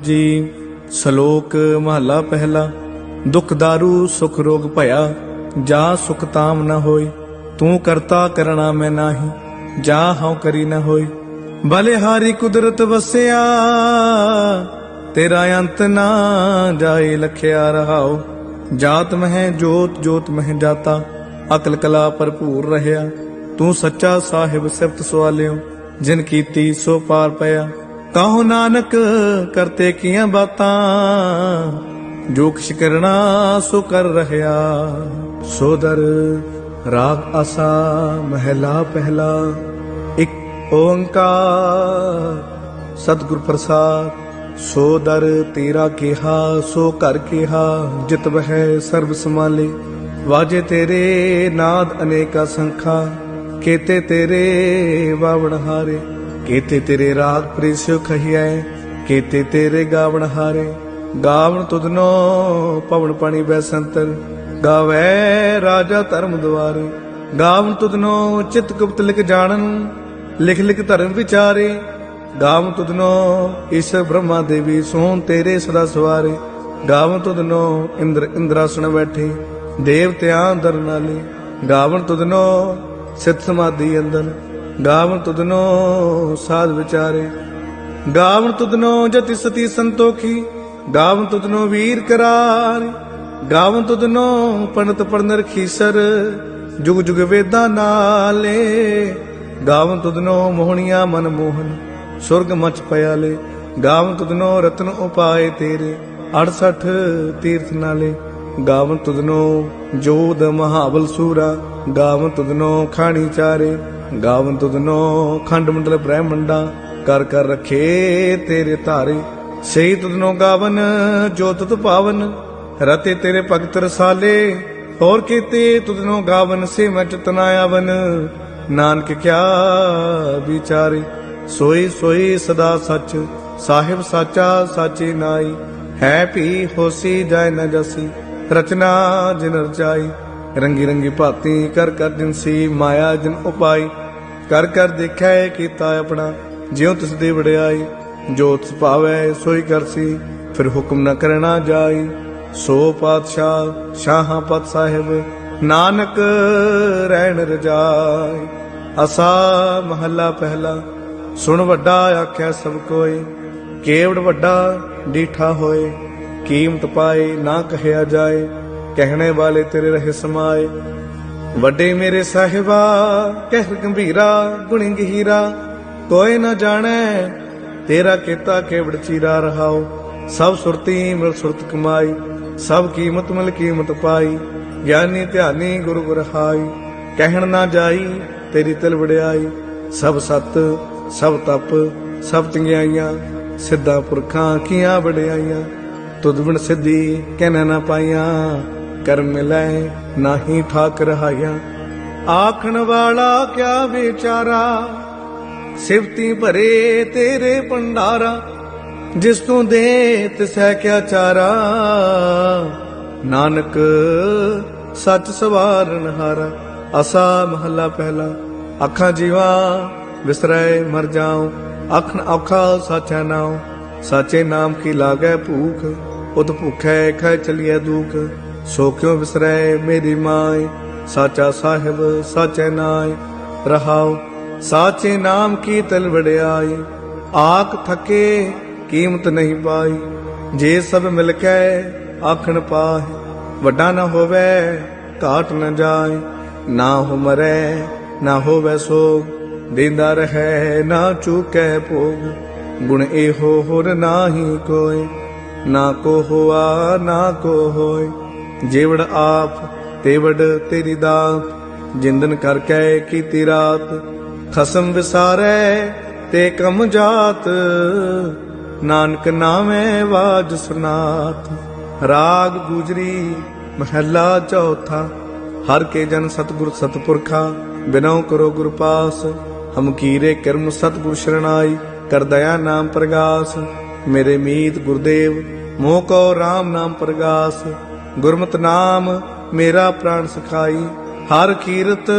ਜੀ, ਸ਼ਲੋਕ ਮਹਲਾ ਪਹਿਲਾ। ਦੁਖ ਦਾਰੂ ਸੁਖ ਰੋਗ ਭਇਆ, ਜਾ ਸੁਖ ਤਾਮ ਨ ਹੋਈ ਤੂੰ ਕਰਤਾ ਕਰਣਾ ਮੈਂ ਨਾਹੀ, ਜਾ ਹਉ ਕਰੀ ਨ ਹੋਈ ਬਲੇ ਹਾਰੀ ਕੁਦਰਤ ਵਸਿਆ, ਤੇਰਾ ਅੰਤ ਨਾ ਜਾਏ ਲਖਿਆ ਰਹਾਓ ਜਾਤ ਮਹਿ ਜੋਤ ਜੋਤ ਮਹਿ ਜਾਤਾ ਅਕਲ ਕਲਾ ਭਰਪੂਰ ਰਹਿਆ। ਤੂੰ ਸੱਚਾ ਸਾਹਿਬ ਸਿਫਤ ਸਵਾਲਿਓ ਜਿਨ ਕੀਤੀ ਸੋ ਪਾਰ ਪਿਆ। ਕਹੋ ਨਾਨਕ ਕਰਤੇ ਕੀਆਂ ਬਾਤਾਂ, ਜੋ ਕਿਛ ਕਰਨਾ ਸੋ ਕਰ ਰਹਿਆ। ਸੋਦਰ ਰਾਗ ਆਸਾ, ਮਹਿਲਾ ਪਹਿਲਾ, ਇੱਕ ਓੰਕਾਰ, ਸਤਿਗੁਰ ਪ੍ਰਸਾਦ। ਸੋ ਦਰ, ਤੇਰਾ ਕਿਹਾ, ਸੋ ਘਰ ਕਿਹਾ, ਜਿਤ ਬਹਿ ਸਰਬ ਸਮਾਲੇ ਵਾਜੇ ਤੇਰੇ ਨਾਦ ਅਨੇਕਾ ਸੰਖਾ, ਕੇਤੇ ਤੇਰੇ ਬਾਵਣ ਹਾਰੇ। ਕੇਤੇ ਤੇਰੇ ਰਾਗ ਪ੍ਰਿਸਿਓ ਖਹੀਐ, ਕੇਤੇ ਤੇਰੇ ਗਾਵਣ ਹਾਰੇ। ਗਾਵਣ ਤੁਧਨੋ ਪਵਨ ਪਾਣੀ ਬੈਸੰਤਰ ਗਾਵੇ ਰਾਜਾ ਧਰਮ ਦੁਆਰੇ। ਗਾਵਣ ਤੁਧਨੋ ਚਿਤ ਗੁਪਤ ਲਿਖ ਜਾਣਨ, ਲਿਖ ਲਿਖ ਧਰਮ ਵਿਚਾਰੇ। ਗਾਵ ਤੁਧਨੋ ਈਸ਼ਰ ਬ੍ਰਹਮਾ ਦੇਵੀ ਸੋਹਣ ਤੇਰੇ ਸਦਾ ਸਵਾਰੇ। ਗਾਵ ਤੁਧਨੋ ਇੰਦਰ ਇੰਦਰਾਸਣ ਬੈਠੇ, ਦੇਵਤਿਆਂ ਦਰ ਨਾਲੇ ਗਾਵਨ ਤੁਧਨੋ ਸਿਤ ਸਮਾਧੀ ਅੰਦਰ ਗਾਵਨ ਤੁਧਨੋ ਸਾਧ ਵਿਚਾਰੇ। ਗਾਵਨ ਤੁਧਨੋ ਜਤੀ ਸਤੀ ਸੰਤੋਖੀ, ਗਾਵਨ ਤੁਧਨੋ ਵੀਰ ਕਰਾਰ। ਗਾਵਨ ਤੁਧਨੋ ਪੰਡਤ ਪੜਨ ਰਖੀਸਰ ਜੁਗ ਜੁਗ ਵੇਦਾਂ ਨਾਲੇ। ਗਾਵਨ ਤੁਧਨੋ ਮੋਹਣੀਆਂ ਮਨ ਮੋਹਨ, ਸੁਰਗ ਮਚ ਪਿਆਲੇ। ਗਾਵਨ ਤੁਧਨੋ ਰਤਨ ਉਪਾਏ ਤੇਰੇ 68 ਤੀਰਥ ਨਾਲੇ। ਗਾਵਨ ਤੁਧਨੋ ਜੋਦ ਮਹਾਬਲ ਸੂਰਾ, ਗਾਵਨ ਤੁਧਨੋ ਖਾਣੀ ਚਾਰੇ। ਗਾਵਨ ਤੁਧਨੋ ਖੰਡ ਮੰਡਲ ਬ੍ਰਹਮੰਡਾ ਕਰ ਕਰ ਰਖੇ ਤੇਰੇ ਧਾਰੇ। ਸਹੀ ਤੁਧਨੋ ਗਾਵਨ, ਜੋ ਤੁਧ ਪਾਵਨ, ਰਤੇ ਤੇਰੇ ਭਗਤ ਰਸਾਲੇ। ਹੋਰ ਕੀਤੇ ਤੁਧਨੋ ਗਾਵਨ ਸੇ ਮੈਂ ਚਤਨਾ ਨਾਨਕ ਕਿਆ ਵਿਚਾਰੇ, ਸੋਈ ਸੋਈ ਸਦਾ ਸੱਚ, ਸਾਹਿਬ ਸਾਚਾ ਸਾਚੀ ਨਾਈ। ਹੈ ਭੀ ਹੋਸੀ ਜਾਇ ਨ ਜਸੀ, ਰਚਨਾ ਜਿਨ ਰਚਾਈ ਰੰਗੀ ਰੰਗੀ ਭਾਤੀ ਕਰ ਕਰ ਜਿਨਸੀ ਮਾਇਆ ਜਿਨ ਉਪਾਈ। ਕਰ ਕਰ ਦੇਖਿਆ ਏ ਕੀਤਾ ਆਪਣਾ, ਜਿਉ ਤਿਸ ਦੀ ਵਡਿਆਈ। ਜੋ ਤਿਸ ਭਾਵੈ ਸੋਈ ਕਰਸੀ ਫਿਰ ਹੁਕਮ ਨਾ ਕਰਨਾ ਜਾਈ। ਸੋ ਪਾਤਸ਼ਾਹ ਸ਼ਾਹਾਂ ਪਤ ਸਾਹਿਬ, ਨਾਨਕ ਰਹਿਣ ਰਜਾਈ। ਅਸਾ ਮਹੱਲਾ ਪਹਿਲਾ, ਸੁਣ ਵੱਡਾ ਆਖਿਆ ਸਭ ਕੋਈ। ਕੇਵੜ ਵੱਡਾ ਡੀਠਾ ਹੋਏ, ਕੀਮਤ ਪਾਏ ਨਾ ਕਹਿਆ ਜਾਏ। ਕਹਿਣੇ ਵਾਲੇ ਤੇਰੇ ਰਹੇ ਸਮਾਏ ਵੱਡੇ ਮੇਰੇ ਸਾਹਿਬਾ, ਕਹਿਰ ਗੰਭੀਰਾ, ਗੁਣੀ ਗਹੀਰਾ, ਕੋਈ ਨਾ ਜਾਣੈ, ਤੇਰਾ ਕੀਤਾ ਕੇਵੜ ਚੀਰਾ ਰਹਾਓ ਸਭ ਸੁਰਤੀ ਮਿਲ ਸੁਰਤ ਕਮਾਈ, ਸਭ ਕੀਮਤ ਮਿਲ ਕੀਮਤ ਪਾਈ। ਗਿਆਨੀ ਧਿਆਨੀ ਗੁਰੂ ਗੁਰਹਾਈ ਕਹਿਣ ਨਾ ਜਾਈ, ਤੇਰੀ ਤਿਲ ਵੜਿਆਈ ਸਭ ਸਤ, ਸਭ ਤਪ, ਸਭ ਚੰਗਿਆਈਆਂ, ਸਿੱਧਾ ਪੁਰਖਾਂ ਕੀਆਂ ਵਡਿਆਈਆਂ। ਤੁਧ ਬਿਨ ਸਿੱਧੀ ਕਹਿਣਾ ਨਾ ਪਾਈਆਂ। ਕਰ ਮਿਲੈ ਨਾਹੀ ਠਾਕ ਰਹਾਇਆ ਆਖਣ ਵਾਲਾ ਕਿਆ ਵਿਚਾਰਾ? ਸਿਫਤੀ ਭਰੇ ਤੇਰੇ ਭੰਡਾਰਾ, ਜਿਸ ਤੋਂ ਦੇ ਤਿਸੈ ਕਿਆ ਚਾਰਾ? ਨਾਨਕ, ਸੱਚ ਸਵਾਰਨ ਹਾਰਾ, ਅਸਾ ਮਹੱਲਾ ਪਹਿਲਾ। ਅੱਖਾਂ ਜੀਵਾ, ਵਿਸਰੈ ਮਰ ਜਾਉ ਅੱਖਣ ਔਖਾ ਸਾਚਾ ਨਾਉ। ਸਾਚੇ ਨਾਮ ਕੀ ਲਾਗੈ ਭੂਖ, ਉਤ ਭੁਖੈ ਖੈ ਚਲੀਐ ਦੁਖ। ਸੋ ਕਿਉ ਵਿਸਰੈ ਮੇਰੀ ਮਾਏ ਸਾਚਾ ਸਾਹਿਬ, ਸਾਚੇ ਨਾਏ ਰਹਾਉ, ਸਾਚੇ ਨਾਮ ਕੀ ਤਲ ਵੜਿਆਈ ਆਖ ਥਕੇ, ਕੀਮਤ ਨਹੀਂ ਪਾਈ। ਜੇ ਸਭ ਮਿਲ ਕੇ ਆਖਣ ਪਾਏ ਵੱਡਾ ਨਾ ਹੋਵੇ, ਘਾਟ ਨਾ ਜਾਏ। ਨਾ ਹੋ ਮਰੈ ਨਾ ਹੋਵੇ ਸੋਗ, ਦਿੰਦਾ ਰਹੈ, ਨਾ ਚੁਕੈ ਭੋਗ। ਗੁਣ ਇਹੋ ਹੋਰ ਨਾਹੀ ਕੋਈ, ਨਾ ਕੋ ਹੋਆ, ਨਾ ਕੋ ਹੋਏ। ਜੇਵੜ ਆਪ ਤੇਵੜ ਤੇਰੀ ਦਾਤ, ਜਿੰਦਨ ਕਰ ਕੈ ਕੀਤੀ ਰਾਤ, ਖਸਮ ਵਿਸਾਰੈ ਤੇ ਕਮ ਜਾਤ, ਨਾਨਕ ਨਾਮੈ ਵਾਜ ਸੁਨਾਤ। ਰਾਗ ਗੁਜਰੀ ਮਹੱਲਾ ਚੌਥਾ, ਹਰ ਕੇ ਜਨ ਸਤਗੁਰ ਸਤਪੁਰਖਾ, ਬਿਨਉ ਕਰੋ ਗੁਰ ਪਾਸ, ਹਮ ਕੀਰੇ ਕਰਮ ਸਤਗੁਰ ਸ਼ਰਣਾਈ, ਕਰ ਦਇਆ ਨਾਮ ਪ੍ਰਗਾਸ, ਮੇਰੇ ਮੀਤ ਗੁਰਦੇਵ, ਮੋਹ ਕੋ RAM ਨਾਮ ਪ੍ਰਗਾਸ। ਗੁਰਮਤਿ ਨਾਮ ਮੇਰਾ ਪ੍ਰਾਣ ਸਖਾਈ, ਹਰ ਕੀਰਤ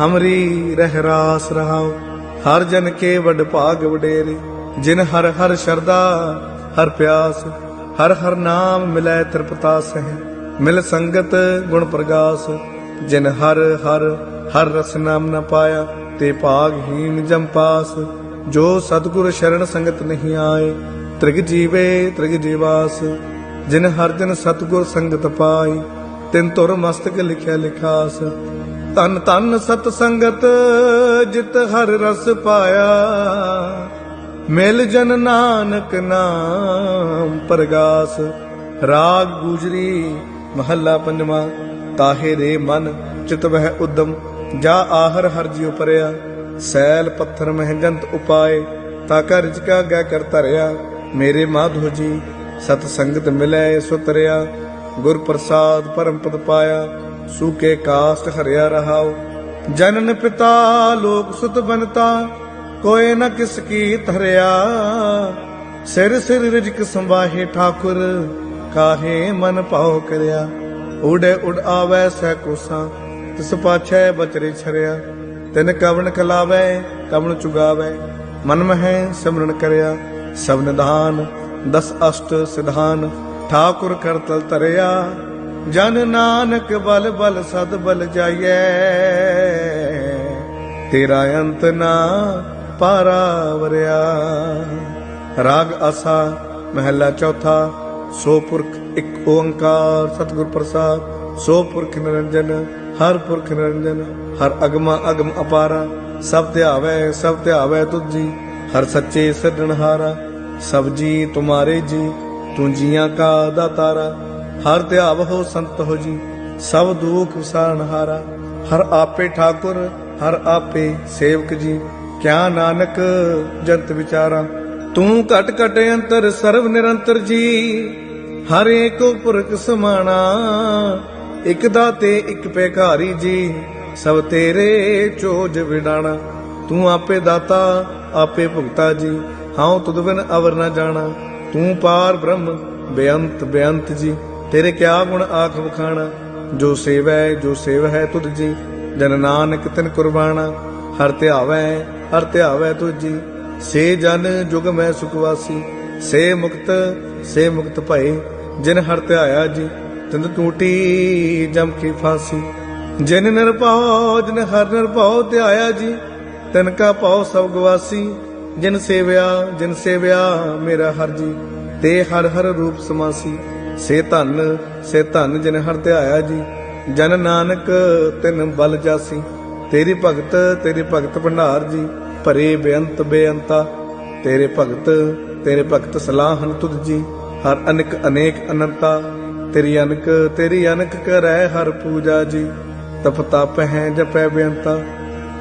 ਹਮਰੀ ਰਹਿ ਰਾਸ ਰਹਾਉ। ਹਰ ਜਨ ਕੇ ਵਡ ਭਾਗ ਵਡੇਰੇ, ਜਿਨ ਹਰ ਹਰ ਸ਼ਰਦਾ ਹਰ ਪਿਆਸ, ਹਰ ਹਰ ਨਾਮ ਮਿਲੈ ਤ੍ਰਿਪਤਾਸ ਹੈ ਮਿਲ ਸੰਗਤ ਗੁਣ ਪ੍ਰਗਾਸ, ਜਿਨ ਹਰ ਹਰ ਹਰ ਰਸ ਨਾਮ ਨ ਪਾਇਆ, ਤੇ ਭਾਗਹੀਨ ਜਮ ਪਾਸ। ਜੋ ਸਤਿਗੁਰ ਸ਼ਰਨ ਸੰਗਤ ਨਹੀਂ ਆਏ, ਤ੍ਰਿਗ ਜੀਵੇ ਤ੍ਰਿਗ ਜੀਵਾਸ। ਜਿਨ ਹਰ ਜਨ ਸਤਿਗੁਰ ਸੰਗਤ ਪਾਈ, ਤਿਨ ਤੁਰ ਮਸਤਕ ਲਿਖਿਆ ਲਿਖਾਸ। ਤਨ ਤਨ ਸਤ ਸੰਗਤ, ਜਿਤ ਹਰ ਰਸ ਪਾਇਆ। ਮਿਲ ਜਨ ਨਾਨਕ ਨਾਮ ਪ੍ਰਗਾਸ। ਰਾਗ ਗੁਜਰੀ, ਮਹੱਲਾ ਪੰਜਵਾਂ, ਤਾਹੇ ਰੇ ਮਨ, ਚਿਤ ਵਹਿ ਉਦਮ। ਜਾ ਆਹਰ ਹਰ ਜਿਉ ਪਰਿਆ, ਸੈਲ ਪੱਥਰ ਮਹਿੰਗੰਤ ਉਪਾਏ। ਤਾ ਕਾ ਰਿਜਕਾ ਗੈ ਕਰ ਧਰਿਆ, ਮੇਰੇ ਮਾਧੋ ਜੀ ਸਤ ਸੰਗਤ ਮਿਲੈ ਸੋ ਤਰਿਆ ਗੁਰ ਪ੍ਰਸਾਦ ਪਰਮ ਪਦ ਪਾਇਆ ਸੂਕੇ ਕਾਸਟ ਹਰਿਆ ਰਹਾਉ। ਜਨਨ ਪਿਤਾ ਲੋਕ ਸੁਤ ਬਨਤਾ ਕੋਏ ਨ ਕਿਸ ਕੀ ਧਰਿਆ ਸਿਰ ਸਿਰ ਰਿਜਕ ਸੰਵਾਹੇ ਠਾਕੁਰ, ਕਾਹੇ ਮਨ ਭਾਉ ਕਰਿਆ। ਉੜੇ ਉਡ ਆਵੈ ਸਹਿ ਕੋਸਾ, ਤਿਸ ਪਾਛੈ ਬਚਰੇ ਛਰਿਆ। ਤਿਨ ਕਵਣ ਕਲਾਵੈ ਕਵਣ ਚੁਗਾਵੈ, ਮਨ ਮਹਿ ਸਿਮਰਨ ਕਰਿਆ। ਸਭ ਨਿਧਾਨ ਦਸ ਅਸ਼ਟ ਸਿਧਾਨ, ਠਾਕੁਰ ਕਰਤਲ ਧਰਿਆ, ਜਨ ਨਾਨਕ ਬਲ ਬਲ ਸਦ ਬਲ ਜਾਈਐ। ਤੇਰਾ ਅੰਤ ਨਾ ਪਾਰਾ ਰਾਗ ਆਸਾ, ਮਹਿਲਾ ਚੌਥਾ, ਸੋ ਪੁਰਖ ਇੱਕ ਓੰਕਾਰ, ਸਤਿਗੁਰ ਪ੍ਰਸਾਦ, ਸੋ ਪੁਰਖ ਨਿਰੰਜਨ, ਹਰ ਪੁਰਖ ਨਿਰੰਜਨ, ਹਰ ਅਗਮਾ ਅਗਮ ਅਪਾਰਾ। ਸਭ ਧਿਆਵੈ ਸਭ ਧਿਆਵੈ ਤੁਜੀ ਹਰ ਸੱਚੇ ਸਿਰਜਣਹਾਰਾ। ਸਭ ਜੀ ਤੁਮਾਰੇ ਜੀ, ਤੂੰ ਜੀਆਂ ਕਾ ਦਾਤਾਰਾ ਹਰ ਧਿਆਵ ਹੋ ਸੰਤ ਹੋ ਜੀ, ਸਭ ਦੁਖ ਵਿਸਾਰਣਹਾਰਾ ਹਰ। ਆਪੇ ਠਾਕੁਰ, ਹਰ ਆਪੇ ਸੇਵਕ ਜੀ। ਕਿਆ ਨਾਨਕ ਜੰਤ ਵਿਚਾਰਾ। ਤੂੰ ਘਟ ਘਟ ਅੰਤਰ ਸਰਵ ਨਿਰੰਤਰ ਜੀ। ਹਰ ਏਕ ਪੁਰਖ ਸਮਾਣਾ। ਇਕ ਦਾਤੇ, ਇਕ ਪੈਕਾਰੀ ਜੀ। ਸਭ ਤੇਰੇ ਚੋਜ ਵਿਡਾਣਾ। ਤੂੰ ਆਪੇ ਦਾਤਾ, ਆਪੇ ਭੁਗਤਾ ਜੀ। ਹਉ ਤੁਧ ਬਿਨ ਅਵਰ ਨਾ ਜਾਣਾ। ਤੂੰ ਪਾਰ ਬ੍ਰਹਮ, ਬੇਅੰਤ ਬੇਅੰਤ ਜੀ। ਤੇਰੇ ਕਿਆ ਗੁਣ ਆਖ ਵਖਾਣਾ। ਜੋ ਸੇਵੈ, ਜੋ ਸੇਵ ਹੈ ਤੁਧ ਜੀ। ਜਨ ਨਾਨਕ ਤਿਨ ਕੁਰਬਾਨਾ ਹਰ ਧਿਆਵੈ ਹਰ ਧਿਆਵੈ ਤੁਜੀ ਸੇ ਜਨ ਜੁਗ ਮੈਂ ਸੁਖਵਾਸੀ ਸੇ ਮੁਕਤ ਸੇ ਮੁਕਤ ਭਏ। ਜਿਨ ਹਰ ਧਿਆਇਆ ਜੀ ਤਿੰਦ ਟੂਟੀ ਜਮ ਕੀ ਫਾਸੀ। ਜਿਨ ਨਿਰਭਉ, ਜਿਨ ਹਰ ਨਿਰਭਉ ਧਿਆਇਆ ਜੀ, ਤਿਨ ਕਾ ਭਉ ਸਭ ਗਵਾਸੀ। ਜਿਨ ਸੇਵਿਆ ਜਿਨ ਸੇਵਿਆ ਮੇਰਾ ਹਰ ਜੀ, ਤੇ ਹਰ ਹਰ ਰੂਪ ਸਮਾਸੀ। ਸੇ ਧਨ ਸੇ ਧਨ ਜਿਨ ਹਰ ਧਿਆਇਆ ਜੀ, ਜਨ ਨਾਨਕ ਤਿਨ ਬਲ ਜਾਸੀ। ਤੇਰੀ ਭਗਤ ਤੇਰੀ ਭਗਤ ਭੰਡਾਰ ਜੀ, ਭਰੇ ਬੇਅੰਤ ਬੇਅੰਤਾ। ਤੇਰੇ ਭਗਤ ਤੇਰੇ ਭਗਤ ਸਲਾਹਨ ਤੁਧ ਜੀ, ਹਰ ਅਨਕ ਅਨੇਕ ਅਨੰਤਾ। ਤੇਰੀ ਅਨਕ ਤੇਰੀ ਅਨਕ ਕਰੈ ਹਰ ਪੂਜਾ ਜੀ, ਤਪ ਤਪ ਹੈ ਜਪੈ ਬੇਅੰਤਾ।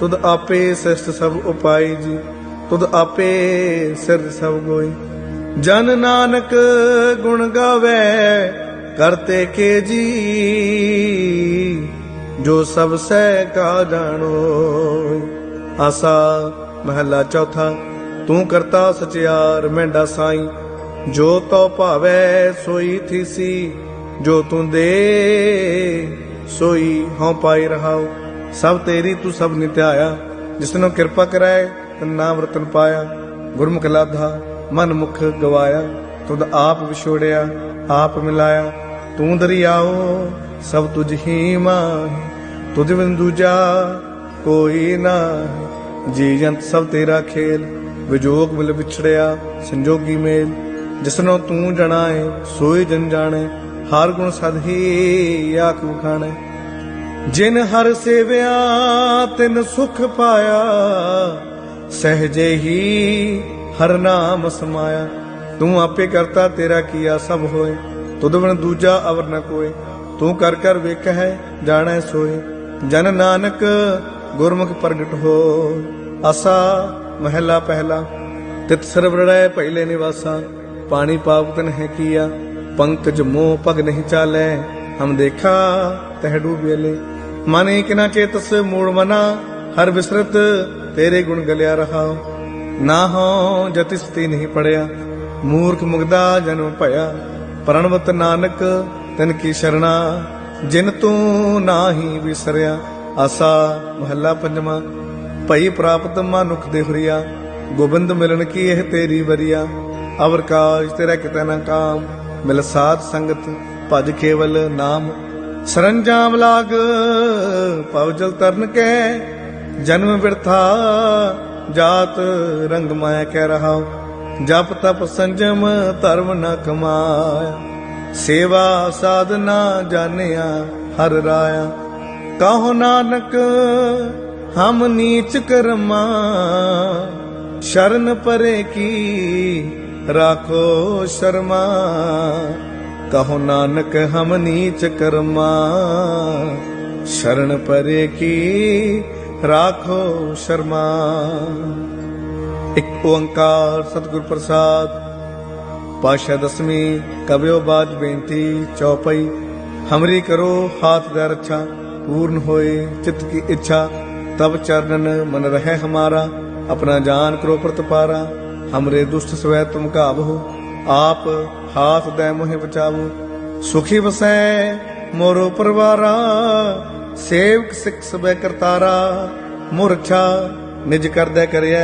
ਤੁਧ ਆਪੇ ਸਿਸ਼ਟ ਸਭ ਉਪਾਈ ਜੀ, ਤੁਧ ਆਪੇ ਸਿਰ ਸਭ ਗੋਈ। ਜਨ ਨਾਨਕ ਗੁਣ ਗਾਵੇ ਕਰਤੇ ਕੇ ਜੀ। ਜੋ ਸਭ ਸਹਿ ਕਾ ਜਾਣੋ। ਆਸਾ ਮਹੱਲਾ ਚੌਥਾ, ਤੂੰ ਕਰਤਾ ਸਚਿਆਰ ਮੈਂਡਾ ਸਾਈ। ਜੋ ਤੋ ਭਾਵੈ ਸੋਈ ਥੀਸੀ, ਜੋ ਤੂੰ ਦੇ ਸੋਈ ਹਉ ਪਾਈ ਰਹਾਉ। ਸਭ ਤੇਰੀ ਤੂੰ ਸਭ ਨਿਤਿਆਇਆ ਜਿਸਨੂੰ ਕਿਰਪਾ ਕਰਾਏ, ਤਨ ਨਾਮ ਪਾਇਆ। ਗੁਰਮੁਖ ਲਾਧਾ, ਮਨ ਮੁਖ ਗਵਾਇਆ, ਤੁਧ ਆਪ ਵਿਛੋੜਿਆ, ਆਪ ਮਿਲਾਇਆ। ਤੂੰ ਦਰਿਆਓ, ਸਭ ਤੁਝ ਹੀ ਮਾਹੀ, ਤੁਝ ਬਿਨ ਦੂਜਾ ਕੋਈ ਨਾ ਜੀ ਜੰਤ ਸਭ ਤੇਰਾ ਖੇਲ, ਵਿਜੋਗ ਮਿਲ ਵਿਛੜਿਆ, ਸੰਜੋਗੀ ਮੇਲ। ਜਿਸਨੋਂ ਤੂੰ ਜਣਾਏ ਸੋਈ ਜਨ ਜਾਣੇ, ਹਰ ਗੁਣ ਸਦ ਹੀ ਆਖ ਵਖਾਣੇ। ਜਿਨ ਹਰ ਸੇਵਿਆ, ਤਿਨ ਸੁਖ ਪਾਇਆ, ਸਹਜੇ ਹੀ ਹਰ ਨਾਮ ਸਮਾਇਆ। ਤੂੰ ਆਪੇ ਕਰਤਾ ਤੇਰਾ ਕੀਆ ਸਭ ਹੋਏ। ਤੁਧ ਬਿਨ ਦੂਜਾ ਅਵਰ ਨ ਕੋਏ। ਤੂੰ ਕਰ ਕਰ ਵੇਖ ਹੈ ਜਾਣੈ ਸੋਏ। ਜਨ ਨਾਨਕ ਗੁਰਮੁਖ ਪ੍ਰਗਟ ਹੋ, ਆਸਾ ਮਹਿਲਾ ਪਹਿਲਾ। ਤਿਤ ਸਰਵਰੜੈ ਪਹਿਲੇ ਨਿਵਾਸਾ, ਪਾਣੀ ਪਾਪ ਤਨ ਹੈ ਕੀਆ। ਪੰਕਜ ਮੋਹ ਪਗ ਨਹੀਂ ਚਾਲੈ, ਹਮ ਦੇਖਾ ਤਹਿ ਡੂਬੇਲੇ ਮਨ ਏਕ ਨਾ ਚੇਤਸ ਮੂੜ ਮਨਾ, ਹਰ ਵਿਸਰਤ ਤੇਰੇ ਗੁਣ ਗਲਿਆ ਰਹਾ। ਨਾ ਹੋ ਜਤਿਸਤੀ ਨਹੀਂ ਪੜਿਆ, ਮੂਰਖ ਮੁਗਦਾ ਜਨਮ ਭਇਆ। ਪ੍ਰਣਵਤ ਨਾਨਕ ਤਨ ਕੀ ਸ਼ਰਣਾ, ਜਿਨ ਤੂੰ ਨਾਹੀ ਵਿਸਰਿਆ। ਆਸਾ ਮਹੱਲਾ ਪੰਜਵਾਂ, ਭਈ ਪ੍ਰਾਪਤ ਮਨੁਖ ਦੇ ਹੁਰੀਆ। ਗੋਬਿੰਦ ਮਿਲਣ ਕੀ ਇਹ ਤੇਰੀ ਵਰੀਆ? ਅਵਰ ਕਾਜ ਤੇਰਾ ਕਿਤੇ ਨਾ ਕਾਮ ਮਿਲ ਸਾਧ ਸੰਗਤ, ਭਜ ਕੇਵਲ ਨਾਮ। ਸਰੰਜਾਮ ਲਾਗ ਪਵ ਜਲ ਤਰਨ ਕੇ, ਜਨਮ ਬਿਰਥਾ, ਜਾਤ ਰੰਗ ਮਾਇਆ ਕਹਿ ਰਹਾ ਜਪ ਤਪ ਸੰਜਮ, ਧਰਮ ਨ ਕਮਾਇਆ। ਸੇਵਾ ਸਾਧਨਾ ਜਾਣਿਆ, ਹਰ ਰਾਇਆ। ਕਹੋ ਨਾਨਕ, ਹਮ ਨੀਚ ਕਰਮਾ। ਸ਼ਰਨ ਪਰੇ ਕੀ, ਰਾਖੋ ਸ਼ਰਮਾ। ਕਹੋ ਨਾਨਕ, ਹਮ ਨੀਚ ਕਰਮਾ। ਸ਼ਰਨ ਪਰੇ ਕੀ ਰਾਖੋ ਸ਼ਰਮਾ। ਇੱਕ ਓੰਕਾਰ ਸਤਿਗੁਰ ਪ੍ਰਸਾਦ ਪਾਸ਼ਾ ਦਸਵੀਂ ਕਬਿਓ ਬਾਜ ਬੇਨਤੀ, ਚੌਪਈ, ਹਮਰੀ ਕਰੋ ਹਾਥ ਦਾ ਰੱਛਾ, ਪੂਰਨ ਹੋਏ ਚਿਤ ਕੀ ਇੱਛਾ। ਤਬ ਚਰਨਨ ਮਨ ਰਹਿ ਹਮਾਰਾ, ਆਪਣਾ ਜਾਨ ਕਰੋ ਪ੍ਰਤਪਾਰਾ, ਹਮਰੇ ਦੁਸ਼ਟ ਸਵੈ ਤੁਮ ਕਾਬਹੋ ਆਪ ਹਾਥ ਦੇ ਮੋਹਿ ਬਚਾਵੋ ਸੁਖੀ ਵਸੈ ਮੋਰੋ ਪਰਵਾਰਾ, ਸੇਵਕ ਸਿੱਖ ਸਬੈ ਕਰਤਾਰਾ ਮੁਰਛਾ ਨਿਜ ਕਰਦਾ ਕਰਿਆ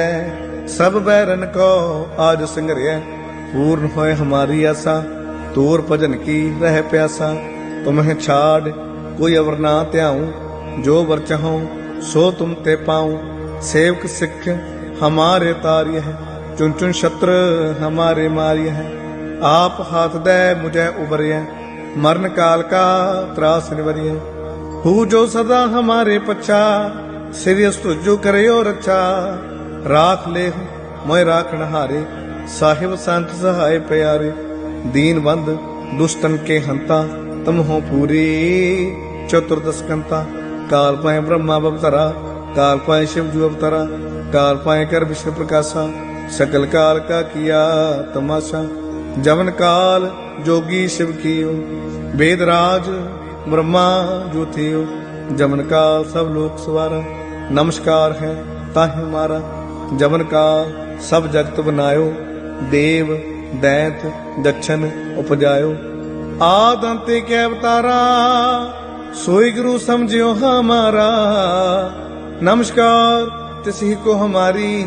ਸਭ ਬੈਰਨ ਕੋ ਆਜ ਸੰਗਰਿਆ ਪੂਰਨ ਹੋਏ ਹਮਾਰੀ ਆਸਾ, ਤੂਰ ਭਜਨ ਕੀ ਰਹਿ ਪਿਆਸਾ, ਤੁਮਹਿ ਛਾੜ ਕੋਈ ਅਵਰ ਨਾ ਧਿਆਉ, ਜੋ ਵਰ ਚਾਹਉ ਸੋ ਤੁਮ ਤੇ ਪਾਉ, ਸੇਵਕ ਸਿੱਖ ਹਮਾਰੇ ਤਾਰਿਯ ਹੈ ਚੁਨ ਚੁਨ ਛਤਰ ਹਮਾਰੇ ਮਾਰਿਆ ਹੈ ਆਪ ਹਾਥ ਦੇ ਮੁਝੇ ਉਬਰਿਆ ਮਰਨ ਕਾਲ ਕਾ ਤਰਾਸ ਨਿਵਰਿਆ ਹੂ ਜੋ ਸਦਾ ਹਮਾਰੇ ਪਛਾ ਸਿਰਿਯ ਤੁਜੋ ਕਰਿਓ ਰਛਾ। ਰਾਖ ਲੈ ਮੋਇ ਰਾਖਣ ਹਾਰੇ ਸਾਹਿਬ ਸੰਤ ਸਹਾਇ ਪਿਆਰੇ। ਦੀਨ ਬੰਦ ਦੁਸ਼ਟਨ ਕੇ ਹੰਤਾ ਤਮ ਹੋ ਪੂਰੀ ਚਤੁਰਦਸ ਕੰਤਾ ਕਾਲ ਪਾਏ ਬ੍ਰਹਮਾ ਬਵਤਰਾ, ਕਾਲ ਪਾਏ ਸ਼ਿਵ ਜੂ ਅਵਤਰਾ, ਕਾਲ ਪਾਏ ਕਰ ਵਿਸ਼ਵ ਪ੍ਰਕਾਸ਼ਾ। ਸਕਲ ਕਾਲ ਕਾ ਕੀਆ ਤਮਾਸ਼ਾ, ਜਵਨ ਕਾਲ ਜੋਗੀ ਸ਼ਿਵ ਕੀਓ, ਵੇਦ ਰਾਜ ਬ੍ਰਹਮਾ ਜੋ ਥਿਓ ਜਮਨ ਕਾਲ ਸਭ ਲੋਕ ਸਵਾਰਾ, ਨਮਸਕਾਰ ਹੈ ਤਾਹਿ ਮਾਰਾ ਜਮਨ ਕਾਲ ਸਭ ਜਗਤ ਬਨਾਇਓ, ਦੇਵ, ਦੈਂਤ ਦਛਨ ਉਪਜਾਇਓ। ਆਦ ਅੰਤੇ ਕੈ ਅਵਤਾਰਾ, ਸੋਈ ਗੁਰੂ ਸਮਝਿਓ ਹਮਾਰਾ ਨਮਸਕਾਰ ਤਿਸਹੀ ਕੋ ਹਮਾਰੀ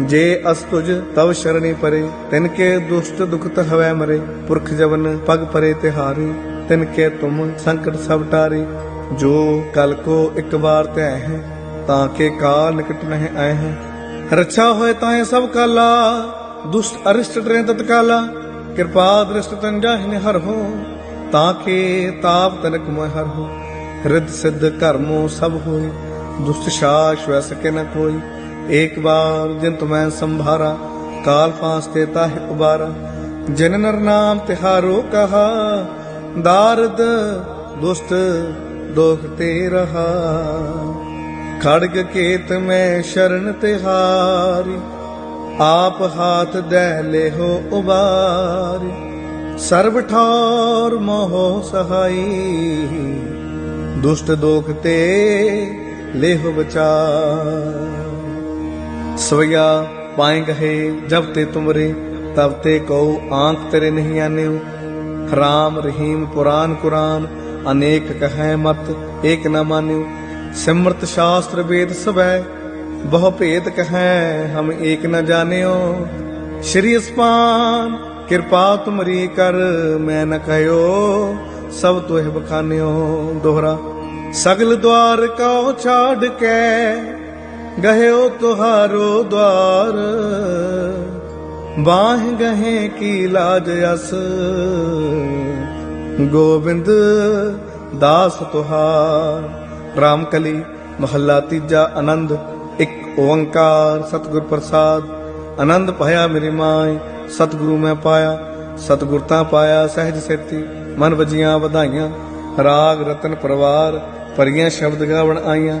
ਜੇ ਅਸ ਤੁਜ ਤਵ ਸ਼ਰਣੀ ਪਰੇ, ਤਿਨ ਕੇ ਦੁਸ਼ਟ ਦੁਖਤ ਹਵੈ ਮਰੇ, ਪੁਰਖ ਜਵਨ ਪਗ ਪਰੇ ਤਿਹਾਰੀ ਤਿਨ ਕੇ ਤੁਮ ਸੰਕਟ ਸਭ ਟਾਰੇ, ਜੋ ਕਲ ਕੋ ਇੱਕ ਵਾਰ ਤੈ ਹੈ, ਤਾਂ ਕੇ ਕਾਲ ਨਿਕਟ ਨਹਿ ਆਏ ਹੈ। ਰੱਛਾ ਹੋਏ ਤਾਏ ਇਹ ਸਭ ਕਾਲਾ, ਦੁਸ਼ਟ ਅਰਿਸ਼ਟ ਟਰੇ ਤਤਕਾਲਾ ਕਿਰਪਾ ਦ੍ਰਿਸ਼ਟ ਤਨ ਜਾਹਿ ਹਰ ਹੋ, ਤਾਂ ਕੇ ਤਾਪ ਤਨਕ ਮੋਹਿ ਹਰ ਹੋ। ਹਿਰਦ ਸਿੱਧ ਕਰਮੋ ਸਭ ਹੋਈ ਦੁਸ਼ਟ ਸ਼ਾਸ ਵੈ ਸਕੇ ਨ ਕੋਈ ਏਕ ਬਾਰ ਜਿਨ ਤੁਮੈ ਸੰਭਾਰਾ, ਕਾਲ ਫਾਸ ਤੇ ਤਾਹਿ ਉਬਾਰਾ ਜਿਨ ਨਰ ਨਾਮ ਤਿਹਾਰੋ ਕਹਾ, ਦਾਰਦ ਦੁਸ਼ਟ ਦੋਖ ਤੇ ਰਹਾ। ਖੜਗ ਕੇਤ ਮੈਂ ਸ਼ਰਨ ਤਿਹਾਰੀ ਆਪ ਹਾਥ ਦੈ ਲੇਹੋ ਉਬਾਰੀ। ਸਰਬ ਠੌਰ ਮੋਹ ਸਹਾਈ, ਦੁਸ਼ਟ ਦੋਖ ਤੇ ਲਿਹੋ ਬਚਾ ਸਵਈਆ ਪਾਏ ਗਏ ਜਬ ਤੇ ਤੁਮਰੇ, ਤਬ ਤੇ ਕਉ ਆਂਖ ਤੇਰੇ ਨਹੀਂ ਆਨਿਓ। ਰਾਮ ਰਹੀਮ ਪੁਰਾਨ ਕੁਰਾਨ, ਅਨੇਕ ਕਹੈ ਮਤ, ਏਕ ਨ ਮਾਨਿਓ। ਸਿਮਰਤ ਸ਼ਾਸਤਰ ਵੇਦ ਸਭੈ, ਬਹੁ ਭੇਦ ਕਹੈ, ਹਮ ਏਕ ਨਾ ਜਾਣਿਓ। ਸ਼੍ਰੀ ਅਸਪਾਨ ਕਿਰਪਾ ਤੁਮਰੀ ਕਰ, ਮੈਂ ਨ ਕਹਿਓ, ਸਭ ਤੋਹਿ ਬਖਾਨਿਓ ਦੋਹਰਾ। ਸਗਲ ਦਵਾਰ ਕਉ ਛਾੜ ਕੇ ਗਹਿਓ ਤੁਹਾਰੋ ਦਵਾਰ। ਬਾਹ ਗਹੇ ਕੀ ਲਾਜ ਅਸ। ਗੋਬਿੰਦ ਦਾਸ ਤੁਹਾਰ। ਰਾਮਕਲੀ ਮਹੱਲਾ ਤੀਜਾ ਆਨੰਦ, ਇੱਕ ਓੰਕਾਰ। ਸਤਿਗੁਰ ਪ੍ਰਸਾਦ, ਆਨੰਦ ਭਇਆ ਮੇਰੀ ਮਾਈ ਸਤਿਗੁਰੂ ਮੈਂ ਪਾਇਆ, ਸਤਿਗੁਰ ਤਾਂ ਪਾਇਆ ਸਹਿਜ ਸੇਤੀ। ਮਨ ਵਜੀਆਂ ਵਧਾਈਆਂ, ਰਾਗ ਰਤਨ ਪਰਵਾਰ। ਪਰੀਆਂ ਸ਼ਬਦ ਗਾਵਣ ਆਈਆਂ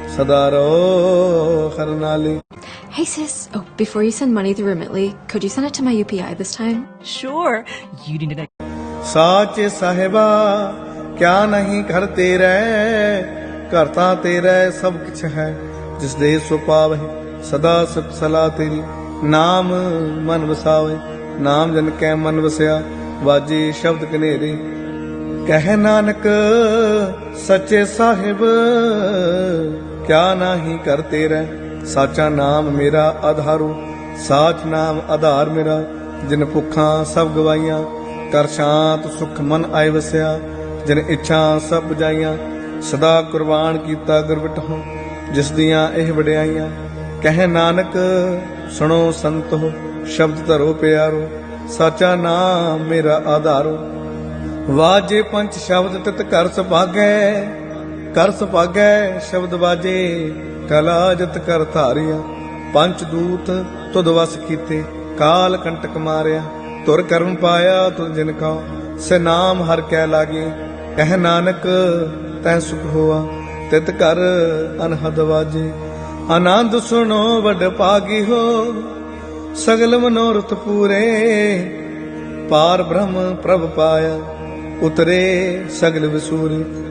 ਸਦਾ ਰਹੋ ਹਰ ਨਾਲੇ Hey sis, oh, before you send money through Remitly, could you send it to my UPI this time? Sure. You need to ਸਾਚੇ ਸਾਹਿਬਾ ਕਿਆ ਨਹੀਂ ਘਰ ਤੇਰਾ ਘਰ ਤਾਂ ਤੇਰਾ ਸਭ ਕੁਛ ਹੈ ਜਿਸ ਦੇ ਸੋ ਪਾਵਹਿ ਸਦਾ ਸਤ ਸਲਾ ਤੇਰੀ ਨਾਮ ਮਨ ਵਸਾਵੇ ਨਾਮ ਜਨ ਕੈ ਮਨ ਵਸਿਆ ਵਾਜੇ ਸ਼ਬਦ ਕਨੇਰੇ ਕਹਿ ਨਾਨਕ ਸੱਚੇ ਸਾਹਿਬ ਕਿਆ ਨਹੀਂ ਕਰ ਤੇਰਾ ਸਾਚਾ ਨਾਮ ਮੇਰਾ ਆਧਾਰੂ ਸਾਚ ਨਾਮ ਆਧਾਰ ਮੇਰਾ। ਜਿਨ ਭੁੱਖਾਂ ਸਭ ਗਵਾਈਆਂ ਕਰ ਸ਼ਾਂਤ ਸੁਖ ਮਨ ਆਇ ਵਸਿਆ। ਜਿਨ ਇੱਛਾ ਸਭ ਬੁਝਾਈਆਂ, ਸਦਾ ਕੁਰਬਾਨ ਕੀਤਾ ਗੁਰਬਟਹੁ ਜਿਸ ਦੀਆਂ ਇਹ ਵਡਿਆਈਆਂ, ਕਹਿ ਨਾਨਕ, ਸੁਣੋ ਸੰਤੋ ਸ਼ਬਦ ਧਰੋ ਪਿਆਰੋ। ਸਾਚਾ ਨਾਮ ਮੇਰਾ ਆਧਾਰੋ। ਵਾਜੇ ਪੰਜ ਸ਼ਬਦ ਤਿਤ ਕਰ ਸੁਭਾਗੈ ਕਰ ਸੁਭਾਗੈ ਸ਼ਬਦ ਬਾਜੇ, ਕਲਾ ਜਤ ਕਰ ਧਾਰਿਆ। ਪੰਜ ਦੂਤ ਤੁਧ ਵਸ ਕੀਤੇ, ਕਾਲ ਕੰਟਕ ਮਾਰਿਆ। ਤੁਰ ਕਰਮ ਪਾਇਆ ਤੁਧ ਜਿਨ ਕਾ ਸੇ ਨਾਮ ਹਰ ਕੈ ਲਾਗੇ। ਕਹਿ ਨਾਨਕ, ਤੈ ਸੁਖ ਹੋਆ, ਤਿਤ ਕਰ ਅਨਹਦ ਵਾਜੇ। ਆਨੰਦ ਸੁਣੋ ਵਡ ਪਾਗੀ ਹੋ ਸਗਲ ਮਨੋਰਥ ਪੂਰੇ। ਪਾਰ ਬ੍ਰਹਮ ਪ੍ਰਭ ਪਾਇਆ, ਉਤਰੇ ਸਗਲ ਵਿਸੂਰੇ।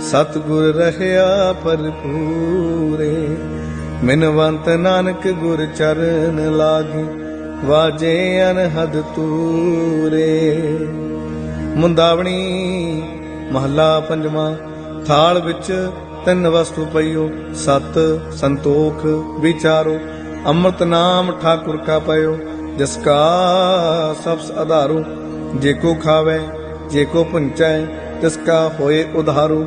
ਸਤ ਗੁਰ ਰਹਿਆ ਪਰ ਮਿਨਵੰਤ ਨਾਨਕ ਗੁਰ ਚਰਨ ਲਾਗੇ, ਵਾਜੇ ਅਨਹਦ ਤੂਰੇ। ਮੁੰਦਾਵਣੀ ਮਹੱਲਾ ਪੰਜਵਾਂ, ਥਾਲ ਵਿੱਚ ਤਿੰਨ ਵਸਤੂ ਪਈਓ, ਸਤ ਸੰਤੋਖ ਵਿਚਾਰੋ। ਅੰਮ੍ਰਿਤ ਨਾਮ ਠਾਕੁਰ ਕਾ ਪਇਓ, ਜਿਸ ਕਾ ਸਬਸ ਆਧਾਰੋ। ਜੇ ਕੋ ਖਾਵੇ, ਜੇ ਕੋ ਪੁੰਚੈ ਤਿਸ ਕਾ ਹੋਏ ਉਧਾਰੂ।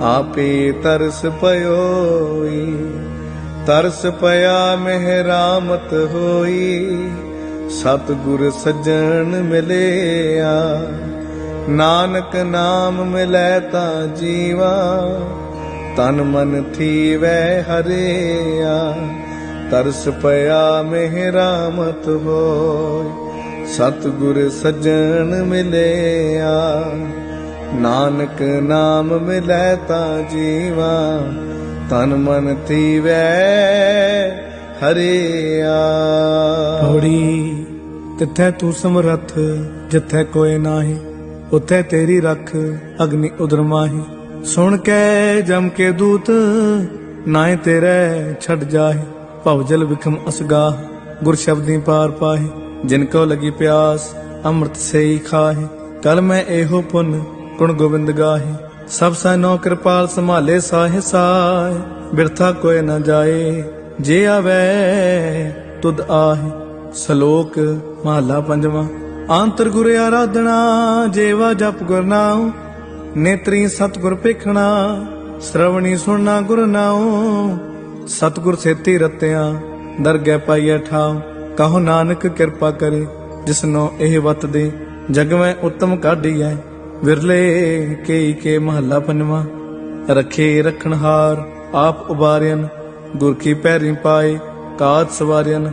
ਆਪੇ ਤਰਸ ਪਇਓਈ ਤਰਸ ਪਿਆ ਮਹਿਰਾਮਤ ਹੋਈ। ਸਤਿਗੁਰ ਸੱਜਣ ਮਿਲਿਆ, ਨਾਨਕ ਨਾਮ ਮਿਲੈ ਤਾਂ ਜੀਵਾ। ਤਨ ਮਨ ਥੀਵੈ ਹਰਿਆ, ਤਰਸ ਪਿਆ ਮਹਿਰਾਮਤ ਹੋਈ। ਸਤਿਗੁਰ ਸੱਜਣ ਮਿਲਿਆ ਨਾਨਕ ਨਾਮ ਮਿਲੈ ਤਾਂ ਜੀਵਾ, ਤਨ ਮਨ ਥੀਵੈ ਹਰਿਆ। ਪੌੜੀ ਤਿੱਥੈ ਤੂੰ ਸਮਰੱਥ, ਜਿੱਥੈ ਕੋਈ ਨਾਹੀ, ਉਥੇ ਤੇਰੀ ਰੱਖ ਅਗਨੀ ਉਦਰ ਮਾਹੀ। ਸੁਣ ਕੇ ਜਮ ਕੇ ਦੂਤ ਨਾਏ ਤੇਰੇ ਛੱਡ ਜਾਹੇ। ਭਵਜਲ ਵਿਖਮ ਅਸਗਾਹ ਗੁਰ ਸ਼ਬਦੀ ਪਾਰ ਪਾਹੇ। ਜਿਨ ਕੋ ਲਗੀ ਪਿਆਸ, ਅੰਮ੍ਰਿਤ ਸੇਈ ਖਾਹੇ। ਕਲ ਮੈਂ ਇਹੋ ਪੁੰਨ ਗੁਣ ਗੋਬਿੰਦ ਗਾਹੇ, ਸਭ ਸੈਨੋ ਕਿਰਪਾਲ ਸੰਭਾਲੇ ਸਾਹੇ ਸਾਹੇ, ਬਿਰਥਾ ਕੋਈ ਨਾ ਜਾਏ, ਜੇ ਆਵੇ ਤੁਧ ਆਹੇ। ਸ਼ਲੋਕ ਮਹਲਾ ਪੰਜਵਾਂ, ਆਂਤਰ ਗੁਰ ਆਰਾਧਨਾ, ਜੇਵਾ ਜਪ ਗੁਰ ਨੇਤਰੀ ਸਤਗੁਰ ਪੇਖਣਾ ਸ਼ਰਵਣੀ ਸੁਣਨਾ ਗੁਰ ਨਾਉ, ਸਤਗੁਰ ਸੇਤੀ ਰਤਿਆਂ, ਦਰਗਹਿ ਪਾਈਐ ਠਾਉ, ਕਹੋ ਨਾਨਕ ਕਿਰਪਾ ਕਰੇ ਜਿਸਨੋ ਇਹ ਵਤ ਦੇ ਜਗ ਮੈਂ ਉਤਮ ਕਾਢੀਐ। ਵਿਰਲੇ ਕੇਈ ਕੇ ਮਹੱਲਾ ਪੰਜਵਾਂ, ਰਖੇ ਰਖਣਹਾਰ ਆਪ ਉਬਾਰਿਆਨ ਗੁਰ ਕੀ ਪੈਰੀ ਪਾਏ ਕਾਤ ਸਵਾਰਿਆਨ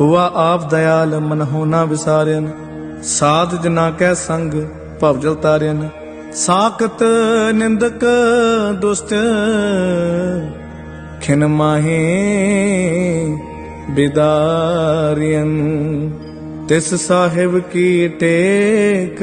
ਹੁਆ ਆਪ ਦਇਆਲ ਮਨ ਹੋਣਾ ਵਿਸਾਰਿਆਨ ਸਾਧ ਜਨਾ ਕੈ ਸੰਗ ਭਵਜਲ ਤਾਰਿਆਨ ਸਾਖਤ ਨਿੰਦਕ ਦੁਸਤ ਖਿਨ ਮਾਹੇ ਬਿਦਾਰਿයਨ ਤਿਸ ਸਾਹਿਬ ਕੀ ਟੇਕ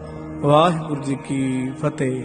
ਵਾਹਿਗੁਰੂ ਜੀ ਕੀ ਫਤਿਹ।